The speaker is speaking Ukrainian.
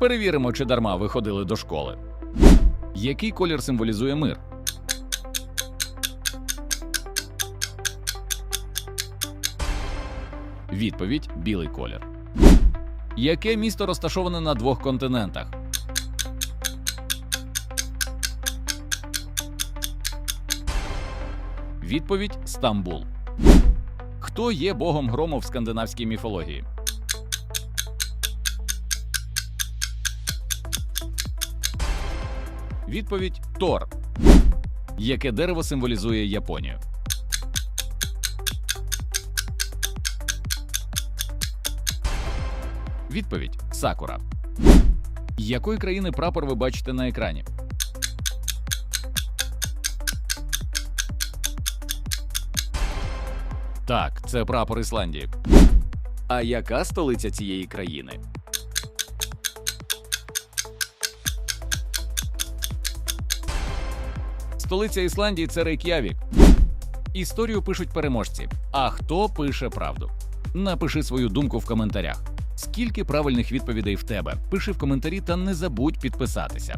Перевіримо, чи дарма ви ходили до школи. Який колір символізує мир? Відповідь білий колір. Яке місто розташоване на двох континентах? Відповідь Стамбул. Хто є богом грому в скандинавській міфології? Відповідь Тор. Яке дерево символізує Японію? Відповідь Сакура. Якої країни прапор ви бачите на екрані? Так, це прапор Ісландії. А яка столиця цієї країни? Столиця Ісландії це Рейк'явік. Історію пишуть переможці. А хто пише правду? Напиши свою думку в коментарях. Скільки правильних відповідей в тебе? Пиши в коментарі та не забудь підписатися.